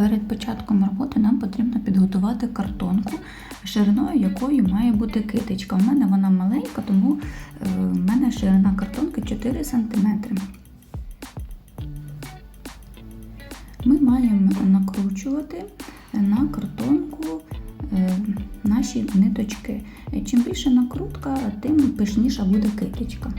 Перед початком роботи нам потрібно підготувати картонку, шириною якої має бути китичка. У мене вона маленька, тому е, в мене ширина картонки 4 см. Ми маємо накручувати на картонку е, наші ниточки. Чим більше накрутка, тим пишніша буде китичка.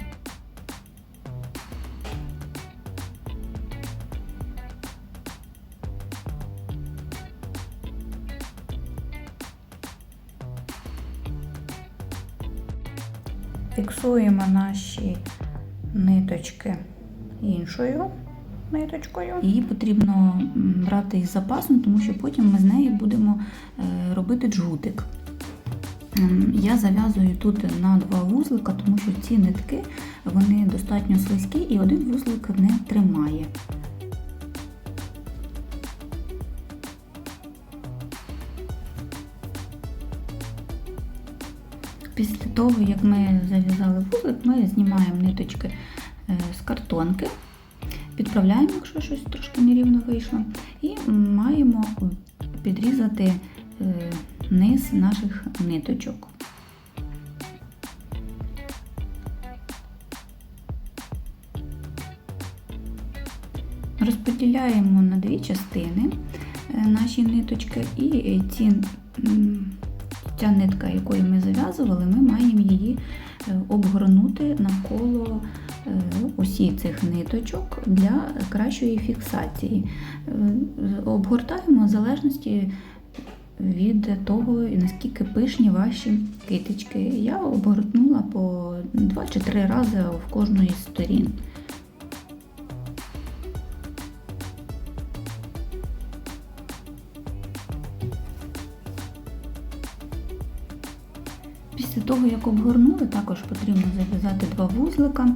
Фіксуємо наші ниточки іншою ниточкою. Її потрібно брати із запасом, тому що потім ми з неї будемо е, робити джгутик. Я зав'язую тут на два вузлика, тому що ці нитки вони достатньо слизькі і один вузлик не тримає. Після того, як ми зав'язали вузлик, ми знімаємо ниточки е, з картонки, підправляємо, якщо щось трошки нерівно вийшло, і маємо підрізати е, низ наших ниточок. Розподіляємо на дві частини е, наші ниточки, і ці ця нитка, якою ми зав'язували, ми маємо її е, обгорнути навколо е, усі цих ниточок для кращої фіксації. Е, Обгортаємо в залежності від того, наскільки пишні ваші китички. Я обгортнула по 2 чи 3 рази в кожної з сторін. Після того, як обгорнули, також потрібно зав'язати два вузлика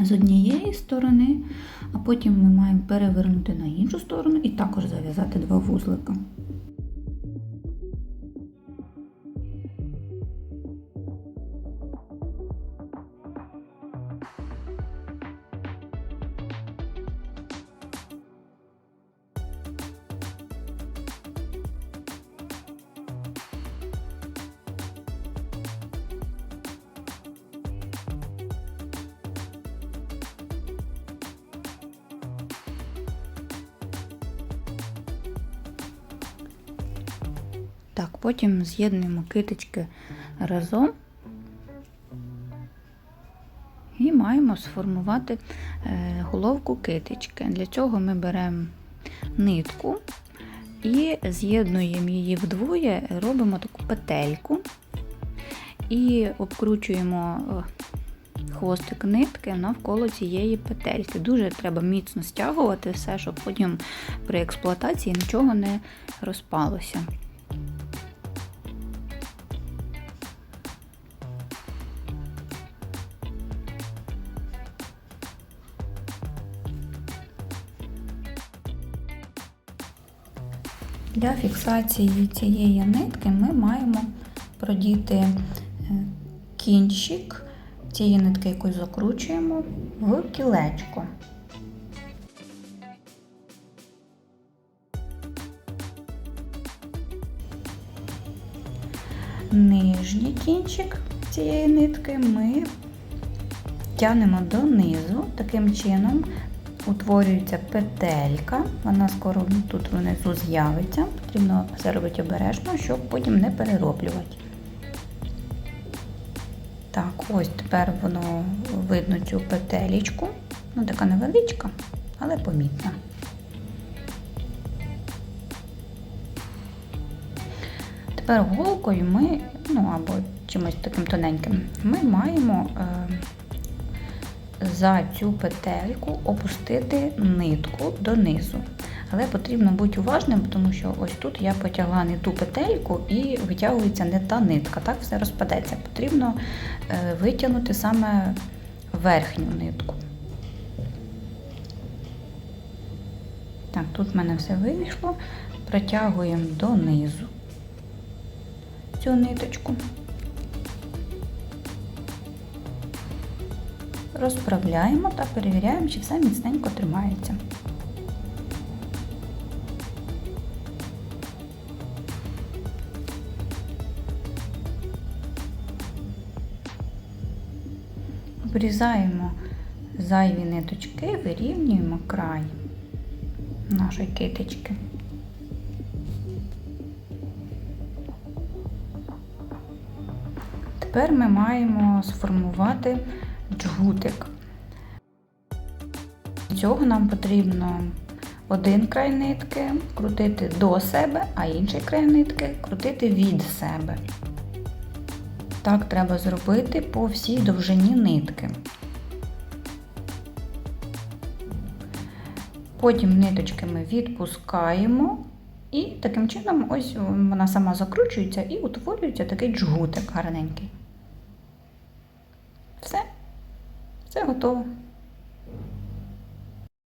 з однієї сторони, а потім ми маємо перевернути на іншу сторону і також зав'язати два вузлика. Так, потім з'єднуємо китички разом і маємо сформувати е, головку китички. Для цього ми беремо нитку і з'єднуємо її вдвоє, робимо таку петельку і обкручуємо е, хвостик нитки навколо цієї петельки. Дуже треба міцно стягувати все, щоб потім при експлуатації нічого не розпалося. Для фіксації цієї нитки ми маємо продіти е, кінчик цієї нитки, яку закручуємо, в кілечко. Нижній кінчик цієї нитки ми тягнемо донизу, таким чином утворюється петелька, вона скоро тут внизу з'явиться. Потрібно все робити обережно, щоб потім не перероблювати. Так, ось тепер воно видно цю петелечку. Ну, така невеличка, але помітна. Тепер голкою ми, ну або чимось таким тоненьким, ми маємо. Е, за цю петельку опустити нитку донизу. Але потрібно бути уважним, тому що ось тут я потягла не ту петельку і витягується не та нитка. Так все розпадеться. Потрібно е, витягнути саме верхню нитку. Так, тут в мене все вийшло. Протягуємо донизу цю ниточку. розправляємо та перевіряємо, чи все міцненько тримається. Обрізаємо зайві ниточки, вирівнюємо край нашої китички. Тепер ми маємо сформувати джгутик. Для цього нам потрібно один край нитки крутити до себе, а інший край нитки крутити від себе. Так треба зробити по всій довжині нитки. Потім ниточки ми відпускаємо і таким чином ось вона сама закручується і утворюється такий джгутик гарненький. готово.